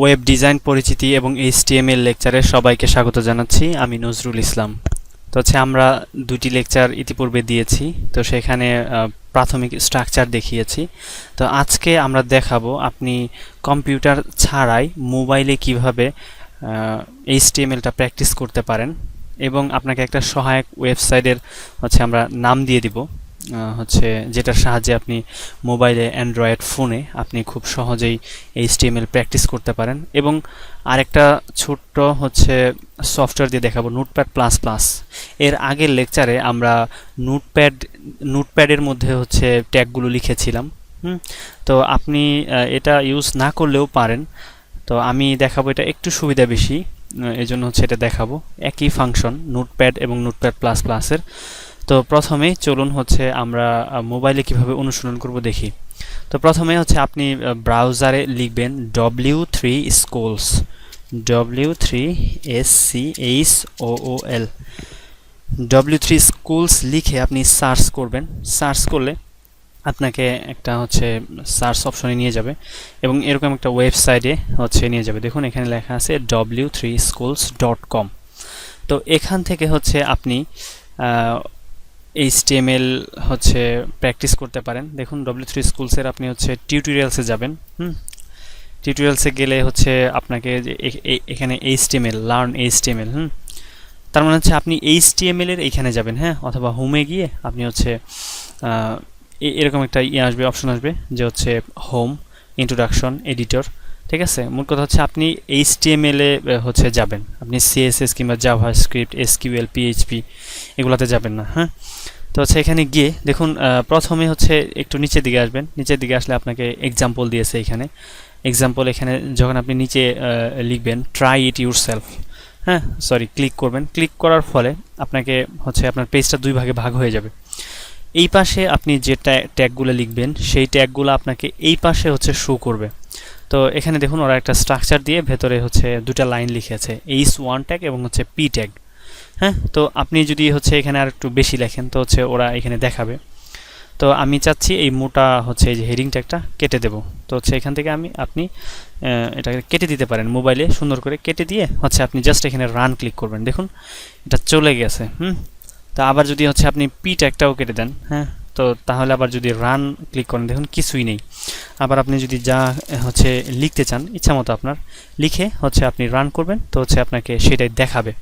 Web design পরিচিতি এবং HTML লেকচারে সবাইকে স্বাগত জানাচ্ছি, আমি নজরুল ইসলাম। তো হচ্ছে আমরা দুটি লেকচার ইতিপূর্বে দিয়েছি, তো সেখানে প্রাথমিক স্ট্রাকচার দেখিয়েছি। তো আজকে আমরা দেখাবো আপনি কম্পিউটার ছাড়াই মোবাইলে কীভাবে এইচটিএমএলটা প্র্যাকটিস করতে পারেন এবং আপনাকে একটা সহায়ক ওয়েবসাইটের হচ্ছে আমরা নাম দিয়ে দিব। হচ্ছে যেটার সাহায্যে আপনি মোবাইলে অ্যান্ড্রয়েড ফোনে আপনি খুব সহজেই এইচটিএমএল প্র্যাকটিস করতে পারেন। এবং আরেকটা ছোট্ট হচ্ছে সফটওয়্যার দিয়ে দেখাবো, নোটপ্যাড প্লাস প্লাস। এর আগের লেকচারে আমরা নোটপ্যাড, নোটপ্যাডের মধ্যে হচ্ছে ট্যাগগুলো লিখেছিলাম। হুম? তো আপনি এটা ইউজ না করলেও পারেন। তো আমি দেখাবো এটা একটু সুবিধা বেশি এই জন্য হচ্ছে এটা দেখাবো। একই ফাংশন, নোটপ্যাড এবং নোটপ্যাড প্লাস প্লাসের। তো প্রথমে চলুন হচ্ছে আমরা মোবাইলে কীভাবে অনুশীলন করব দেখি। তো প্রথমে হচ্ছে আপনি ব্রাউজারে লিখবেন W three schools W three S C H O O L W three schools লিখে আপনি সার্চ করবেন। সার্চ করলে আপনাকে একটা হচ্ছে সার্চ অপশনে নিয়ে যাবে এবং এরকম একটা ওয়েবসাইটে হচ্ছে নিয়ে যাবে। দেখুন, এখানে লেখা আছে W three schools dot com তো এখান থেকে হচ্ছে আপনি এইচটিএমএল হচ্ছে প্র্যাকটিস করতে পারেন। দেখুন ডব্লিউ থ্রি স্কুলসের আপনি হচ্ছে টিউটোরিয়ালসে যাবেন, হুম? টিউটোরিয়ালসে গেলে হচ্ছে আপনাকে এখানে এইচটিএমএল লার্ন এইচটিএমএল হুম? তার মানে হচ্ছে আপনি এইচটিএমএল এর এখানে যাবেন হ্যাঁ? অথবা হোমে গিয়ে আপনি হচ্ছে এরকম একটা ইয়ে আসবে অপশন আসবে যে হচ্ছে হোম ইন্ট্রোডাকশন এডিটর ঠিক আছে? মূল কথা হচ্ছে আপনি এইচটিএমএল এ হচ্ছে যাবেন। আপনি সিএসএস কিংবা জাভা স্ক্রিপ্ট এসকিউএল পিএইচপি এগুলাতে যাবেন না হ্যাঁ? তো হচ্ছে এখানে গিয়ে দেখুন প্রথমে হচ্ছে একটু নিচের দিকে আসবেন। নিচের দিকে আসলে আপনাকে এক্সাম্পল দিয়েছে এখানে। এক্সাম্পল এখানে যখন আপনি নিচে লিখবেন ট্রাই ইট ইউর সেলফ হ্যাঁ? সরি ক্লিক করবেন। ক্লিক করার ফলে আপনাকে হচ্ছে আপনার পেজটা দুই ভাগে ভাগ হয়ে যাবে। এই পাশে আপনি যে ট্যাগগুলো লিখবেন, সেই ট্যাগগুলো আপনাকে এই পাশে হচ্ছে শো করবে। তো এখানে দেখুন ওরা একটা স্ট্রাকচার দিয়ে ভেতরে হচ্ছে দুটা লাইন লিখেছে এইচ ওয়ান ট্যাগ এবং হচ্ছে পি ট্যাগ হ্যাঁ? তো আপনি যদি হচ্ছে এখানে আর একটু বেশি লেখেন, তো হচ্ছে ওরা এখানে দেখাবে। তো আমি চাচ্ছি এই মোটা হচ্ছে এই যে হেডিং ট্যাগটা কেটে দেব। তো হচ্ছে এখান থেকে আমি, আপনি এটাকে কেটে দিতে পারেন মোবাইলে সুন্দর করে কেটে দিয়ে হচ্ছে আপনি জাস্ট এখানে রান ক্লিক করবেন। দেখুন, এটা চলে গেছে, হুম? তো আবার যদি হচ্ছে আপনি পি ট্যাগটাও কেটে দেন হ্যাঁ? তো তাহলে আবার যদি রান ক্লিক করেন, দেখুন কিছুই নেই। আবার আপনি যদি যা হচ্ছে লিখতে চান, ইচ্ছা মতো আপনার, লিখে হচ্ছে আপনি রান করবেন, তো হচ্ছে আপনাকে সেটাই দেখাবে।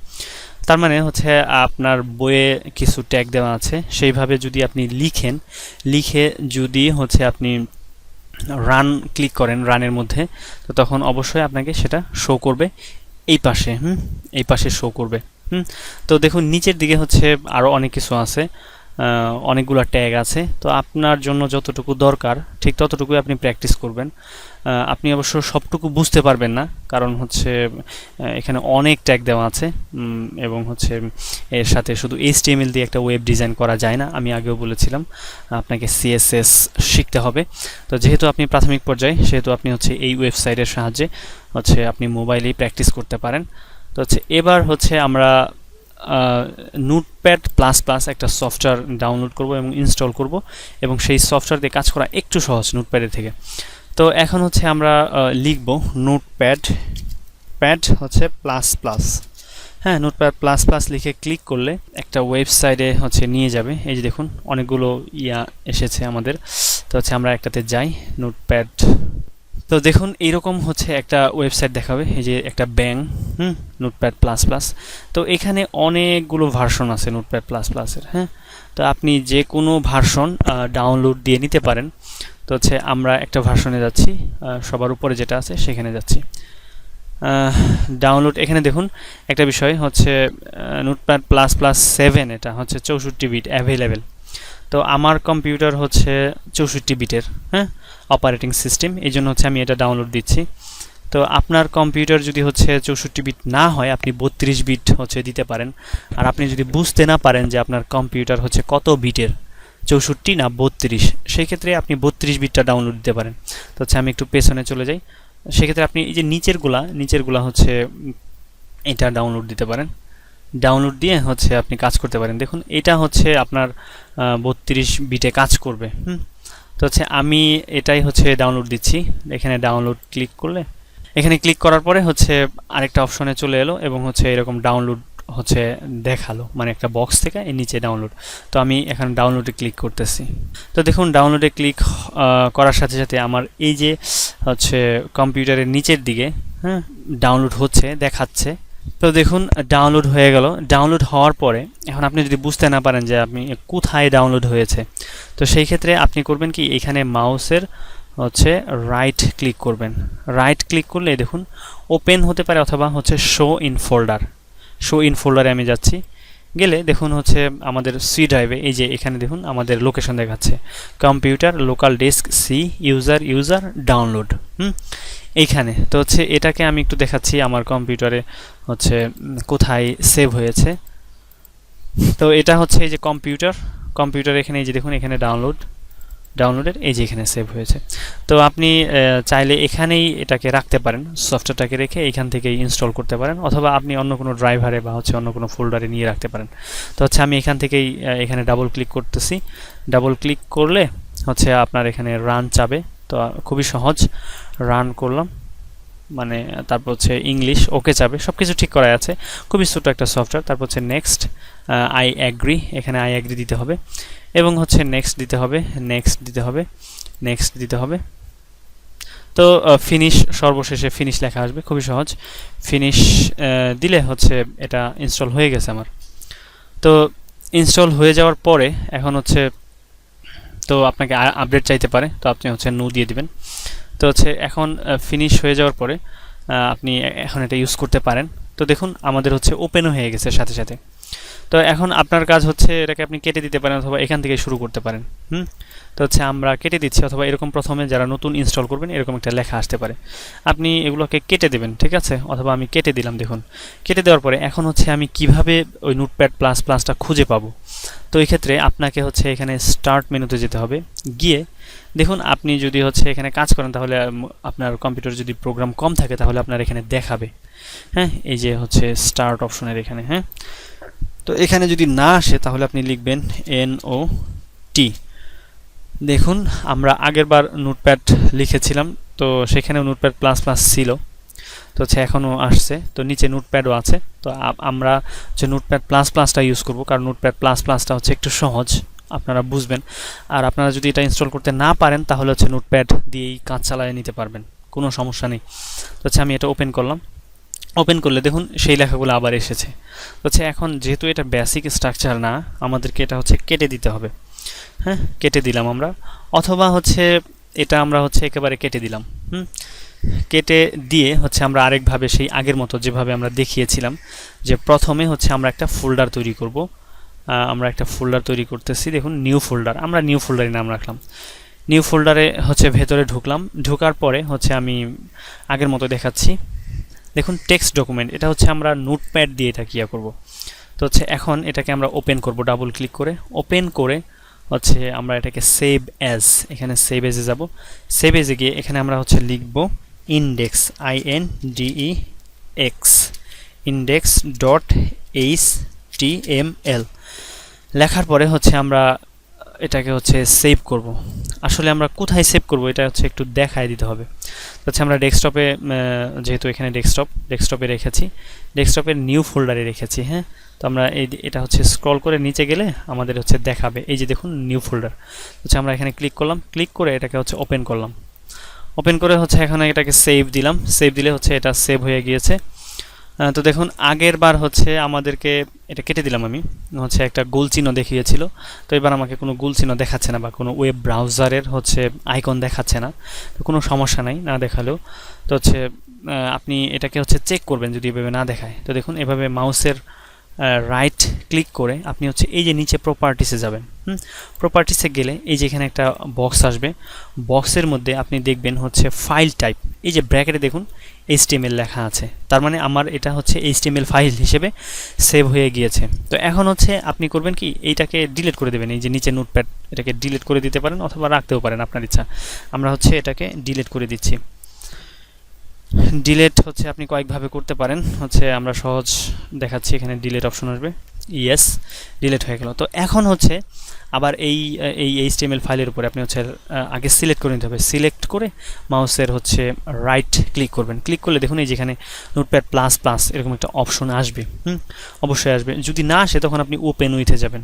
তার মানে হচ্ছে আপনার বইয়ে কিছু ট্যাগ দেওয়া আছে, সেইভাবে যদি আপনি লিখেন, লিখে যদি হচ্ছে আপনি রান ক্লিক করেন রানের মধ্যে, তো তখন অবশ্যই আপনাকে সেটা শো করবে। এই পাশে, হুম, এই পাশে শো করবে, হুম। তো দেখুন, নিচের দিকে হচ্ছে আরও অনেক কিছু আছে। অনেকগুলো ট্যাগ আছে। তো আপনার জন্য যতটুকু দরকার, ঠিক ততটুকুই আপনি প্র্যাকটিস করবেন। আপনি অবশ্য সবটুকু বুঝতে পারবেন না, কারণ হচ্ছে এখানে অনেক ট্যাগ দেওয়া আছে। এবং হচ্ছে এর সাথে শুধু এইচটিএমএল দিয়ে একটা ওয়েব ডিজাইন করা যায় না, আমি আগেও বলেছিলাম, আপনাকে সিএসএস শিখতে হবে। তো যেহেতু আপনি প্রাথমিক পর্যায়ে, সেহেতু আপনি হচ্ছে এই ওয়েবসাইটের সাহায্যে হচ্ছে আপনি মোবাইলেই প্র্যাকটিস করতে পারেন। তো হচ্ছে এবার হচ্ছে আমরা নোটপ্যাড প্লাস প্লাস একটা সফটওয়্যার ডাউনলোড করব এবং ইনস্টল করব এবং সেই সফটওয়্যার দিয়ে কাজ করা একটু সহজ নোটপ্যাডের থেকে। তো এখন হচ্ছে আমরা লিখব নোটপ্যাড প্যাড হচ্ছে প্লাস প্লাস হ্যাঁ নোটপ্যাড প্লাস প্লাস লিখে ক্লিক করলে একটা ওয়েবসাইটে হচ্ছে নিয়ে যাবে। এই যে দেখুন, অনেকগুলো ইয়া এসেছে আমাদের। তো হচ্ছে আমরা একটাতে যাই নোটপ্যাড তো দেখুন, এইরকম হচ্ছে একটা ওয়েবসাইট দেখাবে, এই যে একটা ব্যাং, হুম নোটপ্যাড প্লাস প্লাস তো এখানে অনেকগুলো ভার্সন আছে নোটপ্যাড প্লাস প্লাসের হ্যাঁ? তো আপনি যে কোনো ভার্সন ডাউনলোড দিয়ে নিতে পারেন। তো হচ্ছে আমরা একটা ভার্সনে যাচ্ছি সবার উপরে যেটা আছে সেখানে যাচ্ছি। ডাউনলোড এখানে দেখুন, একটা বিষয় হচ্ছে নোটপ্যাড প্লাস প্লাস সেভেন এটা হচ্ছে চৌষট্টি বিট অ্যাভেলেবেল তো আমার কম্পিউটার হচ্ছে চৌষট্টি বিটের হ্যাঁ? অপারেটিং সিস্টেম এই জন্য হচ্ছে আমি এটা ডাউনলোড দিচ্ছি। তো আপনার কম্পিউটার যদি হচ্ছে চৌষট্টি বিট না হয়, আপনি বত্রিশ বিট হচ্ছে দিতে পারেন। আর আপনি যদি বুঝতে না পারেন যে আপনার কম্পিউটার হচ্ছে কত বিটের চৌষট্টি না বত্রিশ সেই ক্ষেত্রে আপনি বত্রিশ বিটটা ডাউনলোড দিতে পারেন। তো হচ্ছে আমি একটু পেছনে চলে যাই। সেক্ষেত্রে আপনি এই যে নিচেরগুলা নিচেরগুলা হচ্ছে এটা ডাউনলোড দিতে পারেন। ডাউনলোড দিয়ে হচ্ছে আপনি কাজ করতে পারেন। দেখুন, এটা হচ্ছে আপনার বত্রিশ বিটে কাজ করবে। হুম? তো হচ্ছে আমি এটাই হচ্ছে ডাউনলোড দিচ্ছি। এখানে ডাউনলোড ক্লিক করলে। এখানে ক্লিক করার পরে হচ্ছে আরেকটা অপশনে চলে এলো এবং হচ্ছে এরকম ডাউনলোড হচ্ছে দেখাল মানে একটা বক্স থেকে এই নিচে ডাউনলোড তো আমি এখন ডাউনলোডে ক্লিক করতেছি। তো দেখুন ডাউনলোডে ক্লিক করার সাথে সাথে আমার এই যে হচ্ছে কম্পিউটারের নিচের দিকে হ্যাঁ ডাউনলোড হচ্ছে, দেখাচ্ছে। তো দেখুন ডাউনলোড হয়ে গেল। ডাউনলোড হওয়ার পরে, এখন আপনি যদি বুঝতে না পারেন যে আপনি কোথায় ডাউনলোড হয়েছে, তো সেই ক্ষেত্রে আপনি করবেন কি, এখানে মাউসের হচ্ছে রাইট ক্লিক করবেন। রাইট ক্লিক করলে দেখুন ওপেন হতে পারে অথবা হচ্ছে show in folder show in ফোল্ডারে আমি যাচ্ছি। গেলে দেখুন হচ্ছে আমাদের সি ড্রাইভে এই যে এখানে দেখুন আমাদের লোকেশন দেখাচ্ছে। Computer local desk C user user download হুম? এইখানে। তো হচ্ছে এটাকে আমি একটু দেখাচ্ছি আমার কম্পিউটারে হচ্ছে কোথায় সেভ হয়েছে। তো এটা হচ্ছে এই যে কম্পিউটার কম্পিউটার এখানে এই যে দেখুন এখানে ডাউনলোড ডাউনলোডের, এই যে এখানে সেভ হয়েছে। তো আপনি চাইলে এখানেই এটাকে রাখতে পারেন, সফটওয়্যারটাকে রেখে এখান থেকেই ইনস্টল করতে পারেন, অথবা আপনি অন্য কোনো ড্রাইভারে বা হচ্ছে অন্য কোনো ফোল্ডারে নিয়ে রাখতে পারেন। তো হচ্ছে আমি এখান থেকেই এখানে ডাবল ক্লিক করতেছি। ডাবল ক্লিক করলে হচ্ছে আপনার এখানে রান চাবে। তো খুবই সহজ রান করলাম। মানে তারপর হচ্ছে ইংলিশ ওকে চাবে সব কিছু ঠিক করা আছে। খুবই ছোটো একটা সফটওয়্যার। তারপর হচ্ছে নেক্সট আই অ্যাগ্রি এখানে আই অ্যাগ্রি দিতে হবে। এবং হচ্ছে নেক্সট দিতে হবে নেক্সট দিতে হবে নেক্সট দিতে হবে। তো ফিনিশ সর্বশেষে ফিনিশ লেখা আসবে, খুবই সহজ। ফিনিশ দিলে হচ্ছে এটা ইনস্টল হয়ে গেছে আমার। তো ইনস্টল হয়ে যাওয়ার পরে এখন হচ্ছে, তো আপনাকে আপডেট চাইতে পারে। তো আপনি হচ্ছে নো দিয়ে দিবেন। তো হচ্ছে এখন ফিনিশ হয়ে যাওয়ার পরে আপনি এখন এটা ইউজ করতে পারেন। তো দেখুন, আমাদের হচ্ছে ওপেনও হয়ে গেছে সাথে সাথে। তো এখন আপনার কাজ হচ্ছে এটাকে আপনি কেটে দিতে পারেন অথবা এখান থেকে শুরু করতে পারেন, হুম? তো হচ্ছে আমরা কেটে দিচ্ছি অথবা এরকম প্রথমে যারা নতুন ইনস্টল করবেন, এরকম একটা লেখা আসতে পারে। আপনি এগুলোকে কেটে দেবেন, ঠিক আছে? অথবা আমি কেটে দিলাম, দেখুন। কেটে দেওয়ার পরে এখন হচ্ছে আমি কীভাবে ওই নোটপ্যাড প্লাস প্লাসটা খুঁজে পাবো? তো এই ক্ষেত্রে আপনাকে হচ্ছে এখানে স্টার্ট মেনুতে যেতে হবে। গিয়ে দেখুন, আপনি যদি হচ্ছে এখানে কাজ করেন, তাহলে আপনার কম্পিউটার যদি প্রোগ্রাম কম থাকে, তাহলে আপনার এখানে দেখাবে। হ্যাঁ এই যে হচ্ছে স্টার্ট অপশনের এখানে হ্যাঁ। তো এখানে যদি না আসে, তাহলে আপনি লিখবেন এন ও টি দেখুন, আমরা আগের বার নোটপ্যাড লিখেছিলাম, তো সেখানেও নোটপ্যাড প্লাস প্লাস ছিল। তো হচ্ছে এখনও আসছে। তো নিচে নোটপ্যাডও আছে। তো আমরা হচ্ছে নোটপ্যাড প্লাস প্লাসটা ইউজ করব, কারণ নোটপ্যাড প্লাস প্লাসটা হচ্ছে একটু সহজ, আপনারা বুঝবেন। আর আপনারা যদি এটা ইনস্টল করতে না পারেন, তাহলে হচ্ছে নোটপ্যাড দিয়েই কাজ চালায় নিতে পারবেন। কোনো সমস্যা নেই। তো হচ্ছে আমি এটা ওপেন করলাম। ওপেন করলে দেখুন সেই লেখাগুলো আবার এসেছে। হচ্ছে এখন যেহেতু এটা বেসিক স্ট্রাকচার না, আমাদেরকে এটা হচ্ছে কেটে দিতে হবে। হ্যাঁ কেটে দিলাম আমরা। অথবা হচ্ছে এটা আমরা হচ্ছে একেবারে কেটে দিলাম। হুম? কেটে দিয়ে হচ্ছে আমরা আরেকভাবে সেই আগের মতো যেভাবে আমরা দেখিয়েছিলাম, যে প্রথমে হচ্ছে আমরা একটা ফোল্ডার তৈরি করব। আমরা একটা ফোল্ডার তৈরি করতেছি। দেখুন নিউ ফোল্ডার আমরা নিউ ফোল্ডারে নাম রাখলাম। নিউ ফোল্ডারে হচ্ছে ভেতরে ঢুকলাম। ঢোকার পরে হচ্ছে আমি আগের মতো দেখাচ্ছি। দেখুন টেক্সট ডকুমেন্ট এটা হচ্ছে আমরা নোটপ্যাড দিয়ে এটা কিয়া করব। তো হচ্ছে এখন এটাকে আমরা ওপেন করব ডাবল ক্লিক করে। ওপেন করে হচ্ছে আমরা এটাকে সেভ অ্যাজ এখানে সেভ এজে যাব। সেভ এজে গিয়ে এখানে আমরা হচ্ছে লিখব index I N D E X index dot H T M L লেখার পরে হচ্ছে আমরা এটাকে হচ্ছে সেভ করব। আসলে আমরা কোথায় সেভ করব এটা হচ্ছে একটু দেখায় দিতে হবে। হচ্ছে আমরা ডেস্কটপে যেহেতু এখানে ডেস্কটপ ডেস্কটপে রেখেছি। ডেস্কটপের নিউ ফোল্ডারে রেখেছি হ্যাঁ? তো আমরা এই এটা হচ্ছে স্ক্রল করে নিচে গেলে আমাদের হচ্ছে দেখাবে। এই যে দেখুন নিউ ফোল্ডার হচ্ছে আমরা এখানে ক্লিক করলাম। ক্লিক করে এটাকে হচ্ছে ওপেন করলাম। ওপেন করে হচ্ছে এখানে এটাকে সেভ দিলাম। সেভ দিলে হচ্ছে এটা সেভ হয়ে গিয়েছে। তো দেখুন, আগের বার হচ্ছে আমাদেরকে এটা কেটে দিলাম আমি। হচ্ছে একটা গোল চিহ্ন দেখিয়েছিল। তো এবার আমাকে কোনো গোল চিহ্ন দেখাচ্ছে না বা কোনো ওয়েব ব্রাউজারের হচ্ছে আইকন দেখাচ্ছে না। তো কোনো সমস্যা নাই, না দেখালেও। তো হচ্ছে আপনি এটাকে হচ্ছে চেক করবেন যদি এভাবে না দেখায়। তো দেখুন, এভাবে মাউসের রাইট ক্লিক করে আপনি হচ্ছে এই যে নিচে প্রপার্টিসে যাবেন, হুম? প্রপার্টিসে গেলে এই যে এখানে একটা বক্স আসবে। বক্সের মধ্যে আপনি দেখবেন হচ্ছে ফাইল টাইপ এই যে ব্র্যাকেটে দেখুন এইচটিএমএল লেখা আছে। তার মানে আমার এটা হচ্ছে এইচটিএমএল ফাইল হিসেবে সেভ হয়ে গিয়েছে। তো এখন হচ্ছে আপনি করবেন কি, এইটাকে ডিলিট করে দেবেন। এই যে নিচে নোটপ্যাড এটাকে ডিলিট করে দিতে পারেন অথবা রাখতেও পারেন আপনার ইচ্ছা। আমরা হচ্ছে এটাকে ডিলিট করে দিচ্ছি। ডিলেট হচ্ছে আপনি কয়েকভাবে করতে পারেন। হচ্ছে আমরা সহজ দেখাচ্ছি, এখানে ডিলেট অপশন আসবে। ইয়েস ডিলেট হয়ে গেল। তো এখন হচ্ছে আবার এই এই এইচ এইচটিএমএল ফাইলের উপরে আপনি হচ্ছে আগে সিলেক্ট করে নিতে হবে। সিলেক্ট করে মাউসের হচ্ছে রাইট ক্লিক করবেন। ক্লিক করলে দেখুন এই যেখানে নোটপ্যাড প্লাস প্লাস এরকম একটা অপশন আসবে। হুম, অবশ্যই আসবে। যদি না আসে তখন আপনি ওপেন উইথে যাবেন।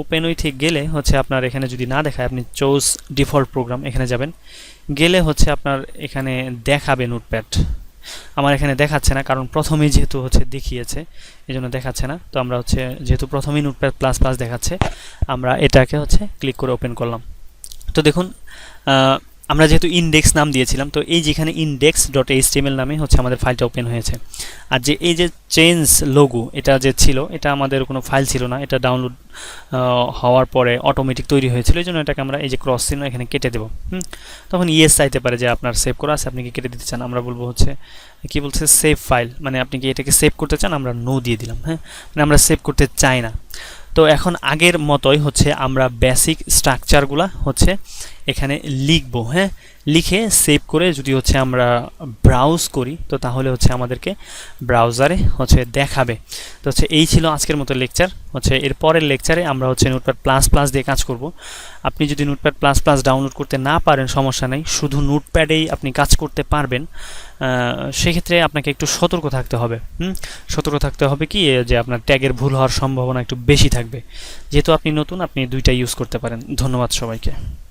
ওপেন উইথে গেলে হচ্ছে আপনার এখানে যদি না দেখায়, আপনি চোজ ডিফল্ট প্রোগ্রাম এখানে যাবেন। গেলে হচ্ছে আপনার এখানে দেখাবে নোটপ্যাড আমার এখানে দেখাচ্ছে না, কারণ প্রথমেই যেহেতু হচ্ছে দেখিয়েছে এই জন্য দেখাচ্ছে না। তো আমরা হচ্ছে যেহেতু প্রথমেই নোটপ্যাড প্লাস প্লাস দেখাচ্ছে, আমরা এটাকে হচ্ছে ক্লিক করে ওপেন করলাম। তো দেখুন আমরা যেহেতু ইন্ডেক্স নাম দিয়েছিলাম, তো এই যেখানে ইন্ডেক্স ডট এইচটিএমএল নামে হচ্ছে আমাদের ফাইলটা ওপেন হয়েছে। আর যে এই যে চেঞ্জ লোগো এটা যে ছিল, এটা আমাদের কোনো ফাইল ছিল না, এটা ডাউনলোড হওয়ার পরে অটোমেটিক তৈরি হয়েছিল, এই জন্য এটাকে আমরা এই যে ক্রস চিহ্ন এখানে কেটে দেবো তখন ইয়েস চাইতে পারে যে আপনার সেভ করা আছে, আপনি কি কেটে দিতে চান? আমরা বলব হচ্ছে, কি বলছে? সেভ ফাইল মানে আপনি কি এটাকে সেভ করতে চান? আমরা নো দিয়ে দিলাম হ্যাঁ? মানে আমরা সেভ করতে চাই না। তো এখন আগের মতোই হচ্ছে আমরা বেসিক স্ট্রাকচারগুলা হচ্ছে এখানে লিখব হ্যাঁ? লিখে সেভ করে যদি হচ্ছে আমরা ব্রাউজ করি, তো তাহলে হচ্ছে আমাদেরকে ব্রাউজারে হচ্ছে দেখাবে। তো হচ্ছে এই ছিল আজকের মতো লেকচার হচ্ছে এর পরের লেকচারে আমরা হচ্ছে নোটপ্যাড প্লাস প্লাস দিয়ে কাজ করব। আপনি যদি নোটপ্যাড প্লাস প্লাস ডাউনলোড করতে না পারেন, সমস্যা নেই। শুধু নোটপ্যাডেই আপনি কাজ করতে পারবেন। সেক্ষেত্রে আপনাকে একটু সতর্ক থাকতে হবে, হুম? সতর্ক থাকতে হবে কি? যে আপনার ট্যাগের ভুল হওয়ার সম্ভাবনা একটু বেশি থাকবে। যেহেতু আপনি নতুন, আপনি দুইটা ইউজ করতে পারেন। ধন্যবাদ সবাইকে।